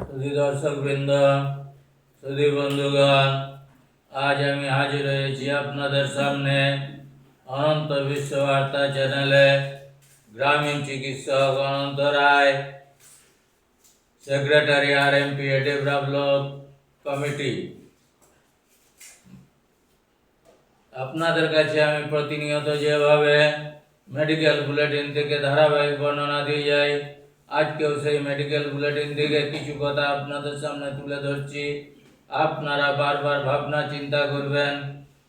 সুধী দর্শক বৃন্দ সুধী বন্ধুগণ আজ আমি হাজির হয়েছি আপনাদের সামনে অনন্ত বিশ্ব বার্তা চ্যানেলে গ্রামীণ চিকিৎসক Ananta Roy secretary R M P develop committee আপনাদের কাছে আমি প্রতিনিয়ত যেভাবে মেডিকেল বুলেটিন থেকে ধারাবাহিক বর্ণনা দিয়ে যাই আজকেও সেই মেডিকেল বুলেটিন থেকে কিছু কথা আপনাদের সামনে তুলে ধরছি। আপনারা বারবার ভাবনা চিন্তা করবেন,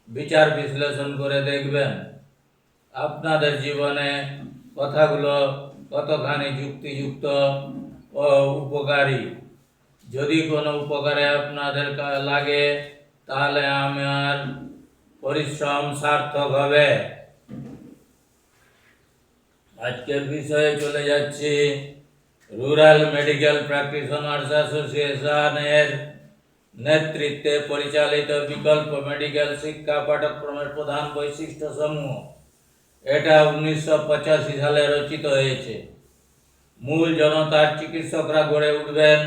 বিচার বিশ্লেষণ করে দেখবেন। আপনাদের জীবনে কথাগুলো কতখানি যুক্তিযুক্ত ও উপকারী। যদি কোনো উপকারে আপনাদের লাগে, তাহলে আমার পরিশ্রম সার্থক হবে। আজকের বিষয়ে চলে যাচ্ছি। রুরাল মেডিকেল প্র্যাকটিশনার্স অ্যাসোসিয়েশনের নেতৃত্বে পরিচালিত বিকল্প মেডিকেল শিক্ষা পাঠ্যক্রমের প্রধান বৈশিষ্ট্য সমূহ। এটা উনিশশো পঁচাশি সালে রচিত হয়েছে। মূল জনতার চিকিৎসকরা গড়ে উঠবেন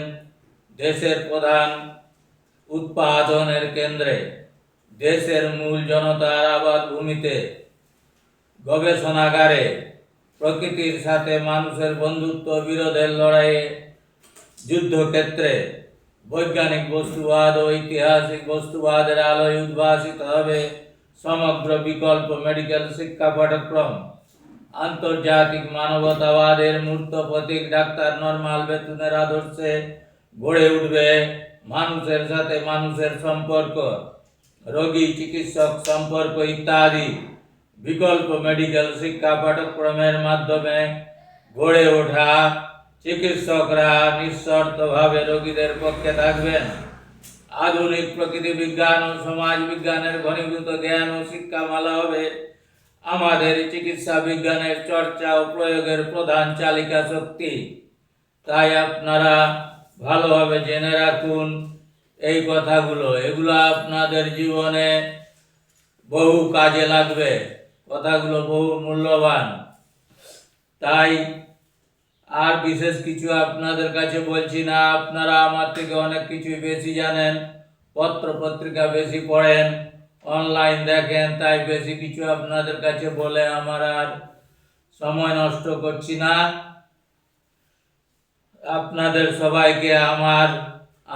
দেশের প্রধান উৎপাদনের কেন্দ্রে। দেশের মূল জনতার আবাদ ভূমিতে গবেষণাগারে প্রকৃতির সাথে মানুষের বন্ধুত্ব, বিরোধের লড়াইয়ে যুদ্ধক্ষেত্রে বৈজ্ঞানিক বস্তুবাদ ও ঐতিহাসিক বস্তুবাদের আলোয় উদ্ভাসিত হবে সমগ্র বিকল্প মেডিকেল শিক্ষা পাঠ্যক্রম। আন্তর্জাতিক মানবতাবাদের মূর্ত প্রতীক ডাক্তার নরমাল বেতনের আদর্শে গড়ে উঠবে মানুষের সাথে মানুষের সম্পর্ক, রোগী, চিকিৎসক সম্পর্ক ইত্যাদি। বিকল্প মেডিকেল শিক্ষা পাঠ্যক্রমের মাধ্যমে গড়ে ওঠা চিকিৎসকরা নিঃশর্তভাবে রোগীদের পক্ষে থাকবেন। আধুনিক প্রকৃতি বিজ্ঞান ও সমাজ বিজ্ঞানের ঘনীভূত জ্ঞান ও শিক্ষামালা হবে আমাদের চিকিৎসা বিজ্ঞানের চর্চা ও প্রয়োগের প্রধান চালিকা শক্তি। তাই আপনারা ভালোভাবে জেনে রাখুন এই কথাগুলো। এগুলো আপনাদের জীবনে বহু কাজে লাগবে। কথাগুলো বহু মূল্যবান। তাই আর বিশেষ কিছু আপনাদের কাছে বলছি না, আপনারা আমার থেকে অনেক কিছুই বেশি জানেন পত্র পত্রিকা বেশি পড়েন অনলাইন দেখেন, তাই বেশি কিছু আপনাদের কাছে বলে আমার আর সময় নষ্ট করছি না। আপনাদের সবাইকে আমার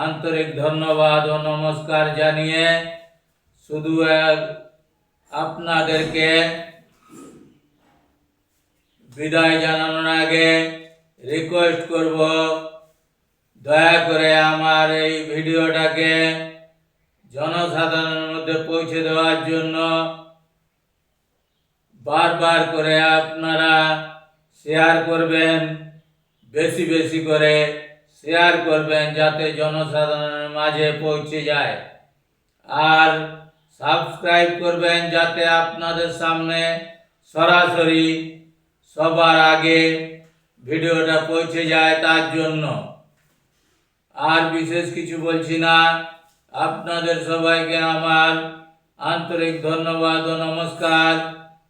আন্তরিক ধন্যবাদ ও নমস্কার জানিয়ে শুধু এক আপনাদেরকে বিদায় জানানোর আগে রিকোয়েস্ট করব, দয়া করে আমার এই ভিডিওটাকে জনসাধারণের মধ্যে পৌঁছে দেওয়ার জন্য বারবার করে আপনারা শেয়ার করবেন, বেশি বেশি করে শেয়ার করবেন যাতে জনসাধারণের মাঝে পৌঁছে যায়। আর সাবস্ক্রাইব করবেন যাতে আপনাদের সামনে সরাসরি সবার আগে ভিডিওটা পৌঁছে যায় তার জন্য। আর বিশেষ কিছু বলছি না। আপনাদের সবাইকে আমার আন্তরিক ধন্যবাদ ও নমস্কার।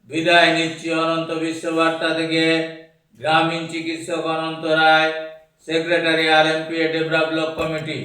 বিদায় নিচ্ছি অনন্ত বিশ্ববার্তা থেকে। গ্রামীণ চিকিৎসক Ananta Roy, secretary R M P develop committee.